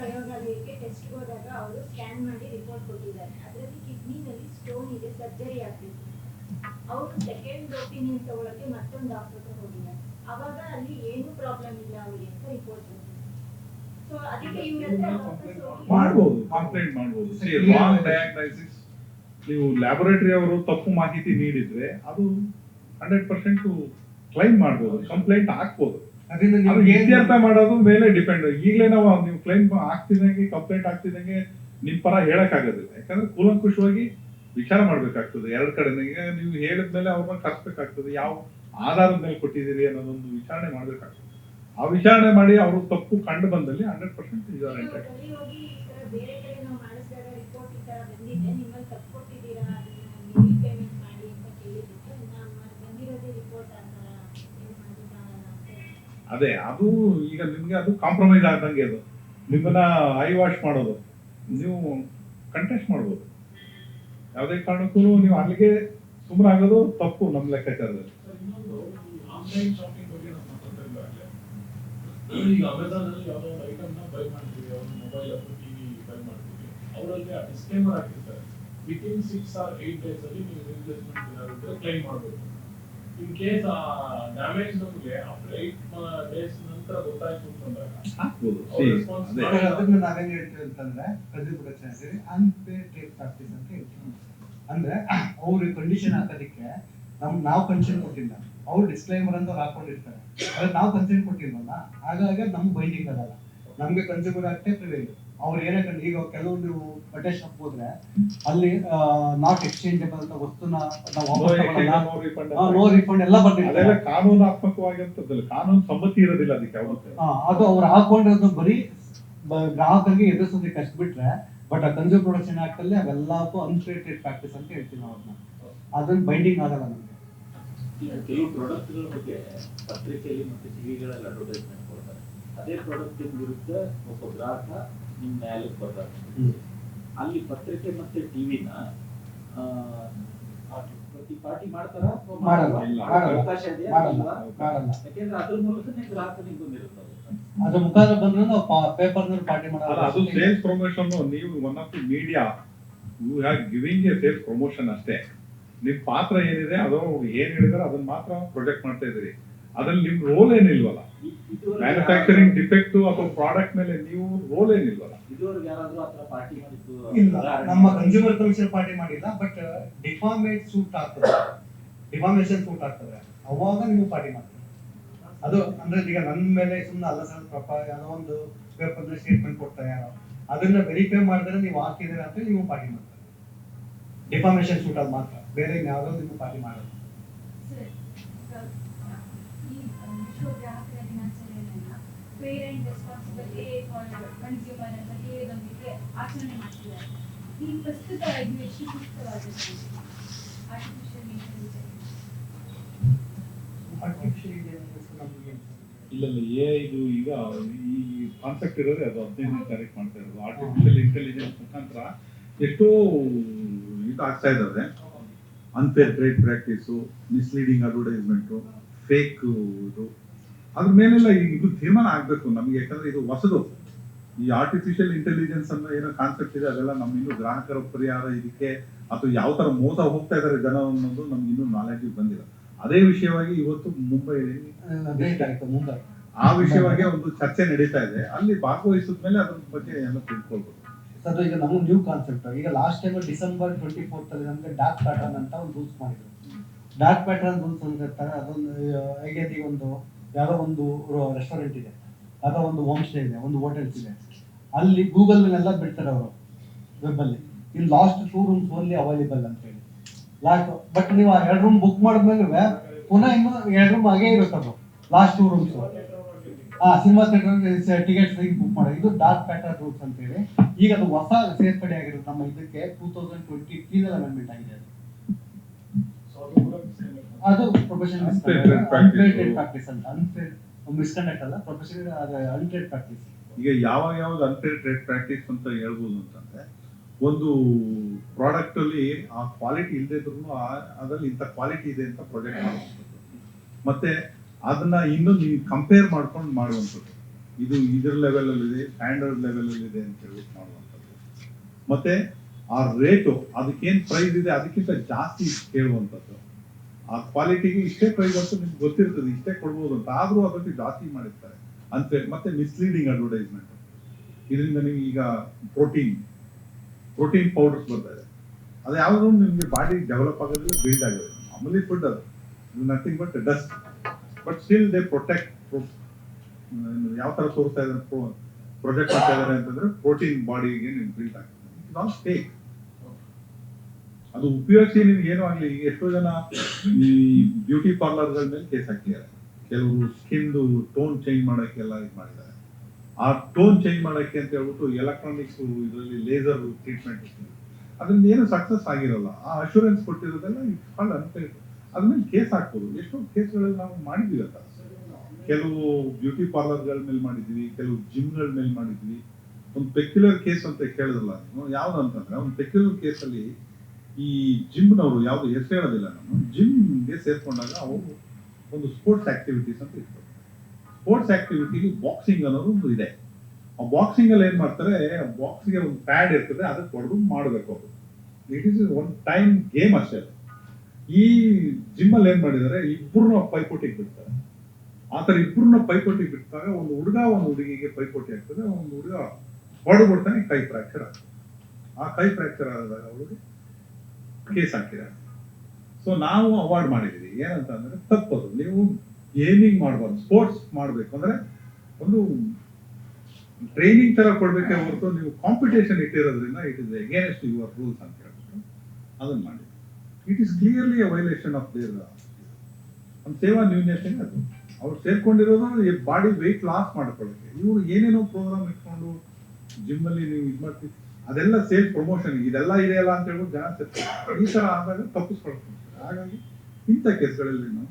ಪ್ರಯೋಗಾಲಯಕ್ಕೆ ಟೆಸ್ಟ್ ಹೋದಾಗ ಅವರು ಸ್ಕ್ಯಾನ್ ಮಾಡಿ ರಿಪೋರ್ಟ್ ಕೊಟ್ಟಿದ್ದಾರೆ. ಅದರಲ್ಲಿ ಕಿಡ್ನಿನಲ್ಲಿ ಸ್ಟೋನ್ ಇದೆ ಸರ್ಜರಿ ಆಗಬೇಕು ಅವರು ಸೆಕೆಂಡ್ ಒಪಿನಿಯನ್ ತಗೊಳಕ್ಕೆ ಮತ್ತೊಂದು ಡಾಕ್ಟರ್ ಹತ್ರ ಹೋಗಿದ್ದಾರೆ. ಅವಾಗ ಅಲ್ಲಿ ಏನು ಪ್ರಾಬ್ಲಮ್ ಇಲ್ಲ ಅವರಿಗೆ ಅಂತ ರಿಪೋರ್ಟ್ ಬಂದಿದೆ. ಸೊ ಅದಕ್ಕೆ ಇವ್ರ ಹತ್ರ ವಾಪಸ್ ಹೋಗಿ ಮಾಡ್ಬೋದು ಕಂಪ್ಲೇಂಟ್ ಮಾಡ್ಬೋದು. ಸಿ ರಾಂಗ್ ಡಯಾಗ್ನೋಸಿಸ್ ನೀವು ಲ್ಯಾಬೊರೇಟರಿ ಅವರು ತಪ್ಪು ಮಾಹಿತಿ ನೀಡಿದ್ರೆ ಅದು ಹಂಡ್ರೆಡ್ ಪರ್ಸೆಂಟ್ ಕ್ಲೈಮ್ ಮಾಡ್ಬೋದು ಕಂಪ್ಲೇಂಟ್ ಹಾಕ್ಬೋದು. ಅದು ಇತ್ಯರ್ಥ ಮಾಡೋದು ಮೇಲೆ ಡಿಪೆಂಡ್ ಈಗಲೇ ನಾವು ನೀವು ಕ್ಲೈಮ್ ಆಗ್ತಿದಂಗೆ ಕಂಪ್ಲೇಂಟ್ ಆಗ್ತಿದಂಗೆ ನಿಮ್ ಪರ ಹೇಳಕ್ ಆಗೋದಿಲ್ಲ ಯಾಕಂದ್ರೆ ಕೂಲಂಕುಷವಾಗಿ ವಿಚಾರ ಮಾಡ್ಬೇಕಾಗ್ತದೆ. ಎರಡ್ ಕಡೆ ಈಗ ನೀವು ಹೇಳಿದ್ಮೇಲೆ ಅವ್ರನ್ನ ಕರ್ಸ್ಬೇಕಾಗ್ತದೆ ಯಾವ ಆಧಾರದ ಮೇಲೆ ಕೊಟ್ಟಿದ್ದೀರಿ ಅನ್ನೋದೊಂದು ವಿಚಾರಣೆ ಮಾಡ್ಬೇಕಾಗ್ತದೆ. ಆ ವಿಚಾರಣೆ ಮಾಡಿ ಅವರು ತಪ್ಪು ಕಂಡು ಬಂದಲ್ಲಿ ಹಂಡ್ರೆಡ್ ಪರ್ಸೆಂಟ್ ನೀವು ಅಲ್ಲಿ ಹೋಗಿ ಈ ತರ ಬೇರೆ ಕಡೆ ನಾವು ಮಾಡಿಸಿದಾಗ ರಿಪೋರ್ಟ್ ಈ ತರ ಬಂದಿದೆ ನಿಮ್ಮಲ್ಲಿ ತಪ್ಪು ಕೊಟ್ಟಿದ್ದೀರಾ ಅದನ್ನ ಪೇಮೆಂಟ್ ಮಾಡಿ ಅಂತ ಕೇಳಿದ್ದಕ್ಕೆ ನಮ್ಮ ಬಂದಿರೋದೇ ರಿಪೋರ್ಟ್ ಆ ಥರ ಏನು ಮಾಡಿದ್ದಾರಲ್ಲ ಅಂತ ಅದೇ, ಅದು ಈಗ ನಿಮ್ಗೆ ಅದು ಕಾಂಪ್ರಮೈಸ್ ಆದಂಗೆ ಅದು. ನಿಮ್ಮನ್ನ ಐ ವಾಶ್ ಮಾಡೋದು. ನೀವು ಕಂಟೆಸ್ಟ್ ಮಾಡ್ಬೋದು. ಯಾವುದೇ ಕಾರಣಕ್ಕೂ ನೀವು ಅಲ್ಲಿಗೆ ಸುಮ್ಮನಾಗೋದು ತಪ್ಪು ನಮ್ಮ ಲೆಕ್ಕಾಚಾರದಲ್ಲಿ. ಈಗ ಅಮೆಝಾನ್ ಅಲ್ಲಿ ಯಾವುದೋ ಒಂದು ಐಟಮ್ ಮಾಡ್ತೀವಿ ಮೊಬೈಲ್ ಟಿವಿ ಬೈ ಮಾಡ್ತೀವಿ, ಅವರಲ್ಲಿ ಡಿಸ್ಕ್ಲೇಮರ್ ಹಾಕಿರ್ತಾರೆ. Within six or eight days ಅಲ್ಲಿ ನೀವು ರಿಪ್ಲೇಸ್ಮೆಂಟ್ ಏನಾದ್ರು ಕ್ಲೈಮ್ ಮಾಡಬೇಕು ಇನ್ ಕೇಸ್ ಆ ಡ್ಯಾಮೇಜ್ ನಮಗೆ ಆಫ್ಟರ್ ಏಟ್ ಡೇಸ್ ನಂತರ ಗೊತ್ತಾಯ್ತು ಅಂತಂದಾಗ ಹಾಕ್ಬೋದು ಅದನ್ನ ನಾವೇನ್ ಹೇಳ್ತೀವಿ ಅಂತಂದ್ರೆ ಕನ್ಸ್ಯೂಮರ್ ಕೂಡ ಚೆನ್ನಾಗಿ ಅನ್ಪೇಡ್ ಟೇಕ್ ಪ್ರಾಕ್ಟೀಸ್ ಅಂತ ಹೇಳ್ತೀವಿ ಅಂದ್ರೆ ಅವ್ರ ಕಂಡೀಷನ್ ಹಾಕೋದಕ್ಕೆ ನಮ್ ನಾವ್ ಕನ್ಸೆಂಟ್ ಕೊಟ್ಟಿಲ್ಲ. ಅವ್ರು ಡಿಸ್ಕ್ಲೈಮರ್ ಅಂತ ಅವ್ರು ಹಾಕೊಂಡಿರ್ತಾರೆ. ಅದ್ರ ನಾವು ಕನ್ಸೆಂಟ್ ಕೊಟ್ಟಿಲ್ವಲ್ಲ? ಹಾಗಾಗಿ ನಮ್ಗೆ ಬೈಂಡಿಂಗ್ ಆಗಲ್ಲ. ನಮ್ಗೆ ಕನ್ಸ್ಯೂಮರ್ ಆಕ್ಟೇ ಪ್ರಿವೇಲ್ ಅವ್ರು ಏನೇ ಕಂಡು ಈಗ ಕೆಲವೊಂದು ನೀವು ಬಟ್ಟೆ ಶಾಪ್ ಹೋದ್ರೆ ಅಲ್ಲಿ ನಾಟ್ ಎಕ್ಸ್ಚೇಂಜಬಲ್ ಅಂತ ವಸ್ತುನ ನೋ ಅಂತ. ರಿಫಂಡ್ ಎಲ್ಲ ಬರ್ದಿರ್ತಾರೆ ಅದೆಲ್ಲ ಕಾನೂನಾತ್ಮಕವಾಗಿರ್ತದಲ್ಲ. ಕಾನೂನು ಸಮ್ಮತಿ ಇರೋದಿಲ್ಲ ಅದಕ್ಕೆ ಅದು ಅವ್ರು ಹಾಕೊಂಡಿರೋದು ಬರೀ ಬ- ಗ್ರಾಹಕರಿಗೆ ಎದುರಿಸೋದಕ್ಕೆ ಕಷ್ಟ ಬಿಟ್ರೆ ಬಟ್ ಆ ಕನ್ಸ್ಯೂಮ್ ಪ್ರೊಡಕ್ಷನ್ ಆಕ್ಟ್ ಅಲ್ಲಿ ಅವೆಲ್ಲಕ್ಕೂ ಅನ್ಕ್ರಿಯೇಟೆಡ್ ಪ್ರಾಕ್ಟೀಸ್ ಅಂತ ಹೇಳ್ತೀವಿ ನಾವು ಅದನ್ನ. ಅದನ್ನ ಬೈಂಡಿಂಗ್ ಆಗಲ್ಲ ನಮಗೆ. ಈಗ ಕೆಲವು ಪ್ರಾಡಕ್ಟ್ಗಳ ಬಗ್ಗೆ ಪತ್ರಿಕೆಯಲ್ಲಿ ಮತ್ತೆ ಟಿವಿಗಳಲ್ಲಿ ಅಡ್ವರ್ಟೈಸ್ಮೆಂಟ್ ಕೊಡ್ತಾರೆ. ಅದೇ ಪ್ರಾಡಕ್ಟ್ ವಿರುದ್ಧ ಒಬ್ಬ ಗ್ರಾಹಕ ನಿಮ್ ನ್ಯಾಯಾಲಯಕ್ಕೆ ಬರ್ತಾರೆ ಅಲ್ಲಿ ಪತ್ರಿಕೆ ಮತ್ತೆ ಟಿವಿನ ಪ್ರತಿ ಪಾರ್ಟಿ ಮಾಡ್ತಾರ? ಅವಕಾಶ ಇದೆಯಾ? ಯಾಕೆಂದ್ರೆ ಅದ್ರ ಮೂಲಕನೇ ಗ್ರಾಹಕನಿಗೆ ಬಂದಿರುತ್ತೆ ಅದ್ರ ಮುಖಾಂತರ ಬಂದ್ರೆ ಪೇಪರ್ ಪಾರ್ಟಿ ಮಾಡಲ್ಲ. ಅದು ಸೇಲ್ಸ್ ಪ್ರಮೋಷನ್ ನೀವು one of the media you have giving a sales promotion ಅಷ್ಟೇ. ನಿಮ್ ಪಾತ್ರ ಏನಿದೆ ಅದು ಏನು ಹೇಳಿದ್ರೆ ಅದನ್ನ ಮಾತ್ರ ಪ್ರೊಜೆಕ್ಟ್ ಮಾಡ್ತಾ ಇದ್ದೀರಿ. ಅದ್ರಲ್ಲಿ ನಿಮ್ ರೋಲ್ ಏನಿಲ್ವಲ್ಲ? ಮ್ಯಾನುಫ್ಯಾಕ್ಚರಿಂಗ್ ಡಿಫೆಕ್ಟ್ ಅಥವಾ ಪ್ರಾಡಕ್ಟ್ ಮೇಲೆ ನೀವು ರೋಲ್ ಏನಿಲ್ವಲ್ಲ? ಇಲ್ಲ ನಮ್ಮ ಕನ್ಸ್ಯೂಮರ್ ಕಮಿಷನ್ ಪಾರ್ಟಿ ಮಾಡಿಲ್ಲ ಬಟ್ ಡಿಫಾಮೇಟ್ ಸೂಟ್ ಆಗ್ತದೆ. ಡಿಫಾಮೇಶನ್ ಸೂಟ್ ಆಗ್ತದೆ. ಅವಾಗ ನೀವು ಪಾರ್ಟಿ ಮಾಡ್ತೀರಿ. ಅದು ಅಂದ್ರೆ ಈಗ ನನ್ನ ಮೇಲೆ ಸುಮ್ಮನೆ ಅಲ್ಲ ಸರ್ ಪ್ರಪ ಯಾವುದೋ ಒಂದು ಪೇಪರ್ ಸ್ಟೇಟ್ಮೆಂಟ್ ಕೊಡ್ತಾರೆ ಯಾರೋ ಅದನ್ನ ವೆರಿಫೈ ಮಾಡಿದ್ರೆ ನೀವು ಹಾಕಿದ್ರೆ ಅಂತ ನೀವು ಪಾರ್ಟಿ ಮಾಡ್ತಾರೆ. ಡಿಫಾಮೇಷನ್ ಸೂಟ್ ಅದು ಮಾತ್ರ. ಬೇರೆ ಯಾವ್ದಾದ್ರು ನೀವು ಪಾರ್ಟಿ ಮಾಡೋದು ಇಲ್ಲ ಇಲ್ಲ. ಎ ಇದು ಈಗ ಈ ಕಾನ್ಸೆಪ್ಟ್ ಇರೋದೇ ಅದು ಹದಿನೈದನೇ ತಾರೀಕು ಮಾಡ್ತಾ ಇರೋದು. ಆರ್ಟಿಫಿಷಿಯಲ್ ಇಂಟೆಲಿಜೆನ್ಸ್ ಮುಖಾಂತರ ಎಷ್ಟೋ ಇದಾಗ್ತಾ ಇದ್ದಾವೆ unfair trade practice misleading advertisement fake ಇದು. ಅದ್ರ ಮೇಲೆಲ್ಲ ಇದು ತೀರ್ಮಾನ ಆಗಬೇಕು ನಮಗೆ ಯಾಕಂದ್ರೆ ಇದು ಹೊಸದು. ಈ ಆರ್ಟಿಫಿಷಿಯಲ್ ಇಂಟೆಲಿಜೆನ್ಸ್ ಅನ್ನೋ ಏನೋ ಕಾನ್ಸೆಪ್ಟ್ ಇದೆ ಅದೆಲ್ಲ ನಮ್ಮ ಇನ್ನು ಗ್ರಾಹಕರ ಪರಿಹಾರ ಇದಕ್ಕೆ ಅಥವಾ ಯಾವ ತರ ಮೋಸ ಹೋಗ್ತಾ ಇದ್ದಾರೆ ಜನ ಅನ್ನೋದು ನಮ್ಗೆ ಇನ್ನೂ ನಾಲೆಜ್ ಬಂದಿಲ್ಲ. ಅದೇ ವಿಷಯವಾಗಿ ಇವತ್ತು ಮುಂಬೈಯಲ್ಲಿ ಮುಂದೆ ಆ ವಿಷಯವಾಗಿ ಒಂದು ಚರ್ಚೆ ನಡೀತಾ ಇದೆ. ಅಲ್ಲಿ ಭಾಗವಹಿಸಿದ ಮೇಲೆ ಅದ್ರ ಬಗ್ಗೆ ಎಲ್ಲ ತಿಳ್ಕೊಳ್ಬೋದು. ಸರ್ ಈಗ ನಮಗೆ ನ್ಯೂ ಕಾನ್ಸೆಪ್ಟ್ ಈಗ last time December twenty fourth ಅಲ್ಲಿ ನಮಗೆ ಡಾಕ್ ಪ್ಯಾಟರ್ನ್ ಅಂತ ಒಂದು ರೂಲ್ಸ್ ಮಾಡಿದ್ರು. ಡಾಕ್ ಪ್ಯಾಟರ್ನ್ ರೂಲ್ಸ್ ಅಂತ ಅದೊಂದು ಈಗ ಒಂದು ಯಾವುದೋ ಒಂದು ರೆಸ್ಟೋರೆಂಟ್ ಇದೆ. ಅಥವಾ ಒಂದು ಹೋಮ್ ಸ್ಟೇ ಇದೆ, ಒಂದು ಹೋಟೆಲ್ಸ್ ಇದೆ. ಅಲ್ಲಿ ಗೂಗಲ್ ಎಲ್ಲ ಬಿಡ್ತಾರೆ ಅವರು ವೆಬ್ ಅಲ್ಲಿ. ಇಲ್ಲಿ last two rooms only available ಅಂತ ಹೇಳಿ. ಲಾಸ್ಟ್ ಬಟ್ ನೀವು ಆ ಎರಡು ರೂಮ್ ಬುಕ್ ಮಾಡಿದ್ಮೇಲೆ ಪುನಃ ಇನ್ನು ಎರಡು ರೂಮ್ ಹಾಗೇ ಅದು. ಲಾಸ್ಟ್ ಟೂ ರೂಮ್ಸ್ ಆ ಸಿನಿಮಾ ಥಿಯೇಟರ್ ಟಿಕೆಟ್ ಬುಕ್ ಮಾಡೋದು ಇದು ಡಾರ್ಕ್ ಪ್ಯಾಟರ್ ರೂಲ್ಸ್ ಅಂತ ಹೇಳಿ. ಈಗ ಅದು ಹೊಸ ಸೇರ್ಪಡೆ ಆಗಿರುತ್ತೆ ನಮ್ಮ ಇದಕ್ಕೆ ಟೂ ತೌಸಂಡ್ ಟ್ವೆಂಟಿ ಅಮೆಂಡ್ಮೆಂಟ್ ಆಗಿದೆ ಅದು. ಸೊ ಅದು ಕೂಡ disclaimer. ಅದು ಪ್ರೊಫೆಷನಲ್ practice. ಪ್ರಾಕ್ಟೀಸ್ ಅಂತ. ಅನ್ಫೇರ್ ಮಿಸ್ಕಂಡಕ್ಟ್ ಅಲ್ಲ ಪ್ರೊಫೆಷನಲ್ ಅನ್ಫೇರ್ ಪ್ರಾಕ್ಟೀಸ್ ಈಗ ಯಾವ ಯಾವ್ದು ಅನ್ಫೇರ್ ಟ್ರೇಡ್ ಪ್ರಾಕ್ಟೀಸ್ ಅಂತ ಹೇಳ್ಬೋದು ಅಂತಂದ್ರೆ ಒಂದು ಪ್ರಾಡಕ್ಟ್ ಅಲ್ಲಿ ಆ ಕ್ವಾಲಿಟಿ ಇಲ್ಲದೆ ಇದ್ರು ಅದ್ರಲ್ಲಿ ಇಂಥ ಕ್ವಾಲಿಟಿ ಇದೆ ಅಂತ ಪ್ರೊಜೆಕ್ಟ್ ಮಾಡುವಂಥದ್ದು. ಮತ್ತೆ ಅದನ್ನ ಇನ್ನು ನೀವು ಕಂಪೇರ್ ಮಾಡ್ಕೊಂಡು ಮಾಡುವಂಥದ್ದು. ಇದು ಇದ್ರ ಲೆವೆಲಲ್ಲಿ ಇದೆ ಸ್ಟ್ಯಾಂಡರ್ಡ್ ಲೆವೆಲಲ್ಲಿ ಇದೆ ಅಂತ ಹೇಳ್ಬಿಟ್ಟು ಮಾಡುವಂಥದ್ದು. ಮತ್ತೆ ಆ ರೇಟು ಅದಕ್ಕೇನು ಪ್ರೈಸ್ ಇದೆ ಅದಕ್ಕಿಂತ ಜಾಸ್ತಿ ಕೇಳುವಂಥದ್ದು. ಆ ಕ್ವಾಲಿಟಿಗೆ ಇಷ್ಟೇ ಪ್ರೈಸ್ ಅಂತ ನಿಮ್ಗೆ ಗೊತ್ತಿರ್ತದೆ, ಇಷ್ಟೇ ಕೊಡ್ಬೋದು ಅಂತ. ಆದರೂ ಅದಕ್ಕೆ ಜಾಸ್ತಿ ಮಾಡಿರ್ತಾರೆ. ಅಂತ ಮತ್ತೆ ಮಿಸ್ಲೀಡಿಂಗ್ ಅಡ್ವರ್ಟೈಸ್ಮೆಂಟ್ ಇದರಿಂದ ನಿಮ್ಗೆ ಈಗ ಪ್ರೋಟೀನ್ ಪ್ರೋಟೀನ್ ಪೌಡರ್ಸ್ ಬರ್ತಾ ಇದೆ. ಅದು ಯಾವಾಗಲೂ ನಿಮಗೆ ಬಾಡಿ ಡೆವಲಪ್ ಆಗೋದಿಲ್ಲ ಬಿಲ್ಡ್ ಆಗೋದಿಲ್ಲ ಮಾಮೂಲಿ ಫುಡ್ ಅದು. Nothing but dust but still they protect ಯಾವ ತರ ತೋರಿಸ್ತಾ ಇದ್ದಾರೆ ಪ್ರೊಜೆಕ್ಟ್ ಮಾಡ್ತಾ ಇದ್ದಾರೆ ಅಂತಂದ್ರೆ ಪ್ರೋಟೀನ್ ಬಾಡಿಗೆ ಬಿಲ್ಡ್ ಆಗ್ತದೆ ಆಲ್ ಫೇಕ್ ಅದು ಉಪಯೋಗಿಸಿ ನಿಮ್ಗೆ ಏನೂ ಆಗಲಿ ಈಗ ಎಷ್ಟೋ ಜನ ಈ ಬ್ಯೂಟಿ ಪಾರ್ಲರ್ಗಳ ಮೇಲೆ ಕೇಸ್ ಹಾಕಿದ್ದಾರೆ ಕೆಲವರು ಸ್ಕಿನ್ದು ಟೋನ್ ಚೇಂಜ್ ಮಾಡೋಕ್ಕೆಲ್ಲ ಇದು ಮಾಡಿದ್ದಾರೆ. ಆ ಟೋನ್ ಚೇಂಜ್ ಮಾಡೋಕ್ಕೆ ಅಂತ ಹೇಳ್ಬಿಟ್ಟು ಎಲೆಕ್ಟ್ರಾನಿಕ್ಸ್ ಇದರಲ್ಲಿ ಲೇಸರ್ ಟ್ರೀಟ್ಮೆಂಟ್ ಅದರಿಂದ ಏನು ಸಕ್ಸಸ್ ಆಗಿರಲ್ಲ. ಆ ಅಶೂರೆನ್ಸ್ ಕೊಟ್ಟಿರೋದೆಲ್ಲ ಇಟ್ಸ್ ಅಂತ ಅದ್ಮೇಲೆ ಕೇಸ್ ಹಾಕ್ಬೋದು. ಎಷ್ಟೋ ಕೇಸ್ಗಳಲ್ಲಿ ನಾವು ಮಾಡಿದ್ವಿ ಅಂತ ಕೆಲವು ಬ್ಯೂಟಿ ಪಾರ್ಲರ್ಗಳ ಮೇಲೆ ಮಾಡಿದ್ವಿ ಕೆಲವು ಜಿಮ್ಗಳ ಮೇಲೆ ಮಾಡಿದ್ವಿ ಒಂದು ಪೆಕ್ಯುಲರ್ ಕೇಸ್ ಅಂತ ಕೇಳಿದ್ರಲ್ಲ ನೀವು, ಯಾವ್ದು ಅಂತಂದ್ರೆ, ಒಂದು ಪೆಕ್ಯುಲರ್ ಕೇಸಲ್ಲಿ ಈ ಜಿಮ್ನವರು ಯಾವುದು ಹೆಸರು ಹೇಳೋದಿಲ್ಲ ನಾನು. ಜಿಮ್ಗೆ ಸೇರ್ಕೊಂಡಾಗ ಅವರು ಒಂದು ಸ್ಪೋರ್ಟ್ಸ್ ಆಕ್ಟಿವಿಟೀಸ್ ಅಂತ ಇರ್ತದೆ ಸ್ಪೋರ್ಟ್ಸ್ ಆಕ್ಟಿವಿಟಿಲಿ ಬಾಕ್ಸಿಂಗ್ ಅನ್ನೋದು ಒಂದು ಇದೆ. ಆ ಬಾಕ್ಸಿಂಗ್ ಅಲ್ಲಿ ಏನ್ ಮಾಡ್ತಾರೆ ಬಾಕ್ಸಿಗೆ ಒಂದು ಪ್ಯಾಡ್ ಇರ್ತದೆ ಅದಕ್ಕೆ ಹೊಡೆದು ಮಾಡಬೇಕು ಅವರು. It is one time game ಅಷ್ಟೇ. ಈ ಜಿಮ್ ಅಲ್ಲಿ ಏನ್ ಮಾಡಿದ್ದಾರೆ ಇಬ್ಬರನ್ನ ಪೈಪೋಟಿಗೆ ಬಿಡ್ತಾರೆ. ತರ ಇಬ್ಬರನ್ನ ಪೈಪೋಟಿಗೆ ಬಿಟ್ಟಾಗ ಒಂದು ಹುಡುಗ ಒಂದು ಹುಡುಗಿಗೆ ಪೈಪೋಟಿ ಆಗ್ತದೆ, ಒಂದು ಹುಡುಗ ಹೊಡೆದ್ಬಿಡ್ತಾನೆ ಕೈ ಫ್ರಾಕ್ಚರ್ ಆಗ್ತದೆ. ಆ ಕೈ ಫ್ರಾಕ್ಚರ್ ಆದಾಗ ಅವಳಿಗೆ ಕೇಸ್ ಹಾಕಿದ್ದಾರೆ. ಸೊ ನಾವು ಅವಾರ್ಡ್ ಮಾಡಿದೀವಿ ಏನಂತ ಅಂದ್ರೆ ತಪ್ಪದು. ನೀವು ಗೇಮಿಂಗ್ ಮಾಡಬಾರ್ದು. ಸ್ಪೋರ್ಟ್ಸ್ ಮಾಡಬೇಕು ಅಂದ್ರೆ ಒಂದು ಟ್ರೈನಿಂಗ್ ತರ ಕೊಡ್ಬೇಕೆ ಹೊರತು ನೀವು competition ಇಟ್ಟಿರೋದ್ರಿಂದ it is against your rules ಅಂತ ಹೇಳ್ಬಿಟ್ಟು ಅದನ್ನ ಮಾಡಿ it is clearly violation of their ಒಂದು ಸೇವಾ ನ್ಯೂನ್ಯತೆ ಅದು. ಅವ್ರು ಸೇರ್ಕೊಂಡಿರೋದು ಬಾಡಿ ವೆಯ್ಟ್ ಲಾಸ್ ಮಾಡ್ಕೊಳ್ಳೋಕೆ ಇವರು ಏನೇನೋ ಪ್ರೋಗ್ರಾಮ್ ಇಟ್ಕೊಂಡು ಜಿಮ್ಮಲ್ಲಿ ನೀವು ಇದು ಮಾಡ್ತೀವಿ ಅದೆಲ್ಲ ಸೇಲ್ ಪ್ರಮೋಷನ್ ಇದೆಲ್ಲ ಇದೆಯಲ್ಲ ಅಂತ ಹೇಳ್ಬಿಟ್ಟು ಜನ ಸೇರ್ತಾರೆ ಈ ತರ ಆದಾಗ ತಪ್ಪಿಸ್ಕೊಳ್ತಾರೆ ಹಾಗಾಗಿ ಇಂಥ ಕೇಸ್ಗಳಲ್ಲಿ ನಾವು